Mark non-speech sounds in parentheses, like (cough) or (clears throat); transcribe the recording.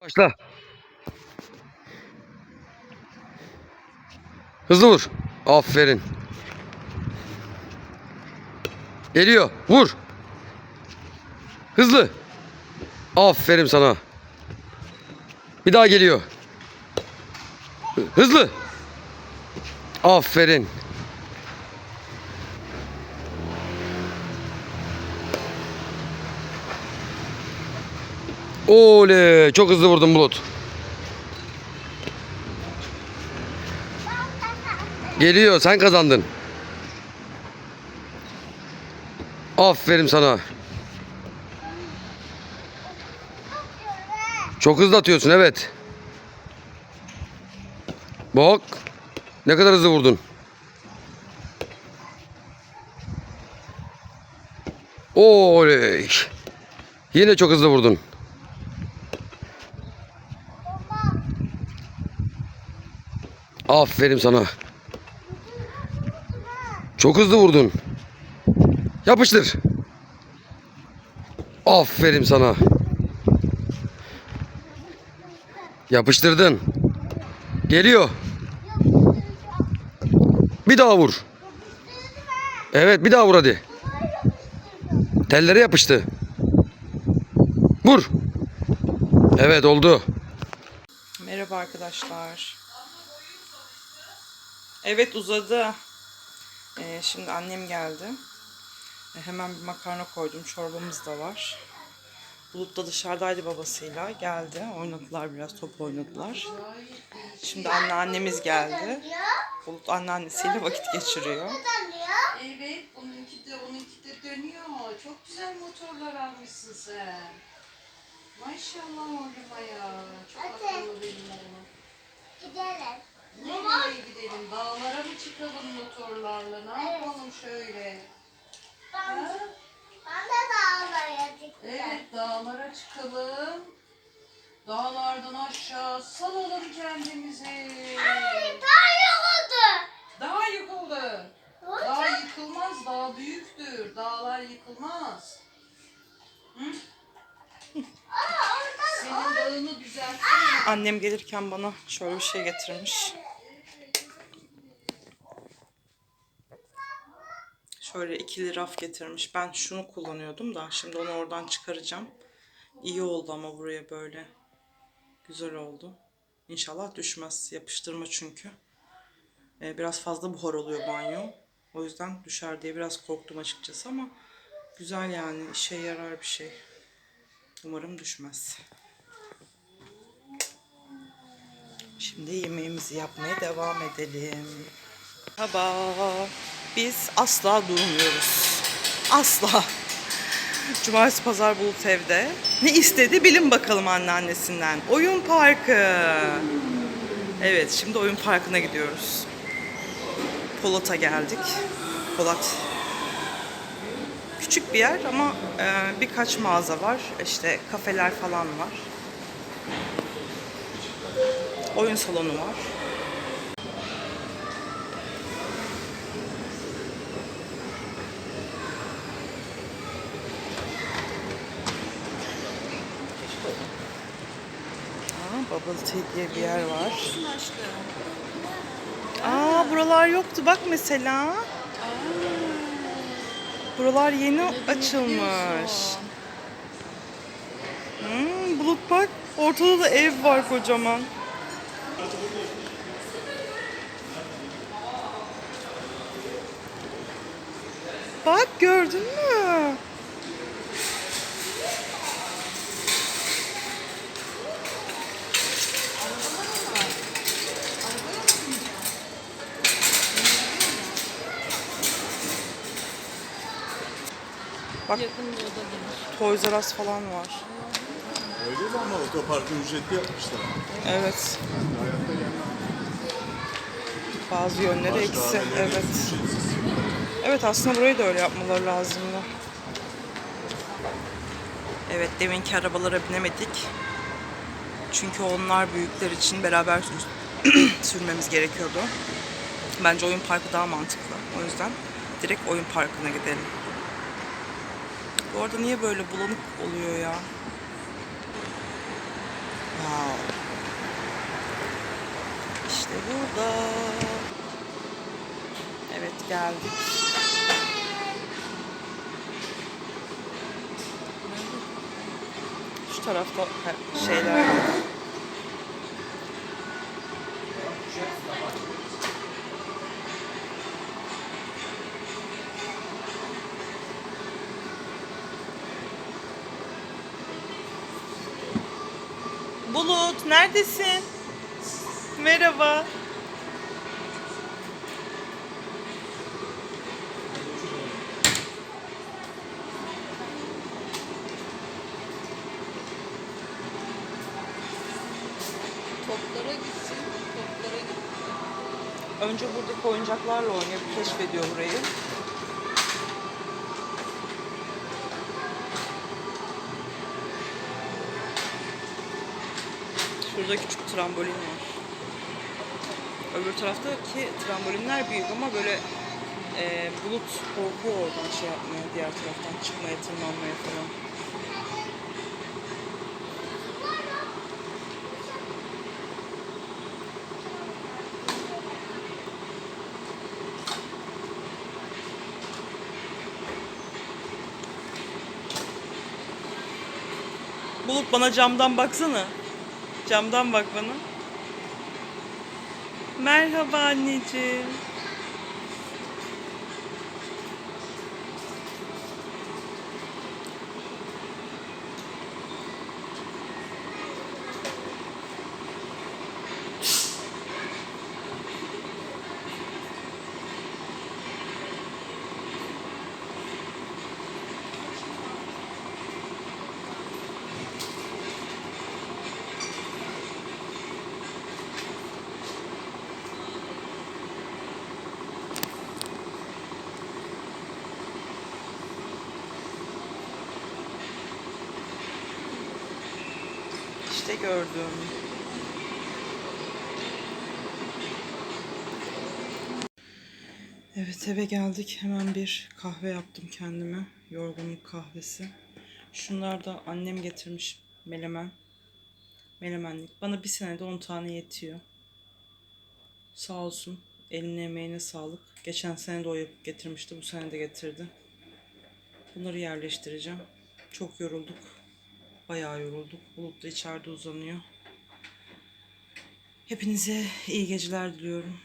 Başla. Hızlı vur. Aferin. Geliyor. Vur. Hızlı. Aferin sana. Bir daha geliyor. Hı- Hızlı. Aferin. Oley! Çok hızlı vurdun Bulut. Geliyor. Sen kazandın. Aferin sana. Çok hızlı atıyorsun evet. Bak. Ne kadar hızlı vurdun. Oley. Yine çok hızlı vurdun. Aferin sana. Çok hızlı vurdun. Yapıştır. Aferin sana. Yapıştırdın. Geliyor. Bir daha vur. Evet bir daha vur hadi. Tellere yapıştı. Vur. Evet oldu. Merhaba arkadaşlar. Evet uzadı. Ee, şimdi annem geldi. Ee, hemen bir makarna koydum. Çorbamız da var. Bulut da dışarıdaydı babasıyla. Geldi. Oynadılar biraz. Top oynadılar. Şimdi anneannemiz geldi. Bulut anneannesiyle vakit geçiriyor. Evet, onunki de onunki de dönüyor. Çok güzel motorlar almışsın sen. Maşallah oğluma ya. Çok akıllı benim oğlum. Gidelim. Nereye gidelim? Dağlara mı çıkalım motorlarla? Ne yapalım şöyle? Ben, Ha? ben de dağlara çıktım. Evet, dağlara çıkalım. Dağlardan aşağı salalım kendimizi. Hayır, daha yoktu. Dağ yıkıldı. Dağ yıkılmaz, dağ büyüktür. Dağlar yıkılmaz. Hı? Senin dağını düzeltsene. Annem gelirken bana şöyle bir şey getirmiş. Şöyle ikili raf getirmiş. Ben şunu kullanıyordum da şimdi onu oradan çıkaracağım. İyi oldu ama buraya böyle. Güzel oldu. İnşallah düşmez. Yapıştırma çünkü. Ee, biraz fazla buhar oluyor banyo. O yüzden düşer diye biraz korktum açıkçası ama güzel yani işe yarar bir şey. Umarım düşmez. Şimdi yemeğimizi yapmaya devam edelim. Merhaba. Biz asla durmuyoruz. Asla. Cumartesi pazar bulut evde. Ne istedi bilin bakalım anneannesinden. Oyun parkı. Evet şimdi oyun parkına gidiyoruz. Polat'a geldik. Polat küçük bir yer ama e, birkaç mağaza var. İşte kafeler falan var. Oyun salonu var. Aa, Bubble Tea diye bir yer var. Aa buralar yoktu bak mesela. Buralar yeni açılmış. Hmm, bulut bak ortada da ev var kocaman. Bak gördün mü? Bak Toys R Us falan var. Öyle mi ama otoparkı ücretli yapmışlar. Evet. Bazı yönleri eksi. Evet. ücretsiz. Evet aslında burayı da öyle yapmaları lazımdı. Evet deminki arabalara binemedik. Çünkü onlar büyükler için beraber sür- (clears throat) sürmemiz gerekiyordu. Bence oyun parkı daha mantıklı. O yüzden direkt oyun parkına gidelim. Bu arada niye böyle bulanık oluyor ya? Wow. İşte burada. Evet geldik. Şu tarafta şeyler. Bulut neredesin? Merhaba. Toplara gitsin, toplara gitsin. Önce buradaki oyuncaklarla oynuyor, keşfediyor burayı. Şurada küçük trambolin var. Öbür taraftaki trambolinler büyük ama böyle e, bulut korkuyor oradan şey yapmaya, diğer taraftan çıkmaya, tırmanmaya falan. Bulut bana camdan baksana. Camdan bak bana. Merhaba anneciğim. İşte gördüm. Evet eve geldik. Hemen bir kahve yaptım kendime. Yorgunluk kahvesi. Şunlar da annem getirmiş melemen. Melemenlik. Bana bir senede 10 tane yetiyor. Sağ olsun. Eline emeğine sağlık. Geçen sene de o yapıp getirmişti. Bu sene de getirdi. Bunları yerleştireceğim. Çok yorulduk. Bayağı yorulduk. Bulut da içeride uzanıyor. Hepinize iyi geceler diliyorum.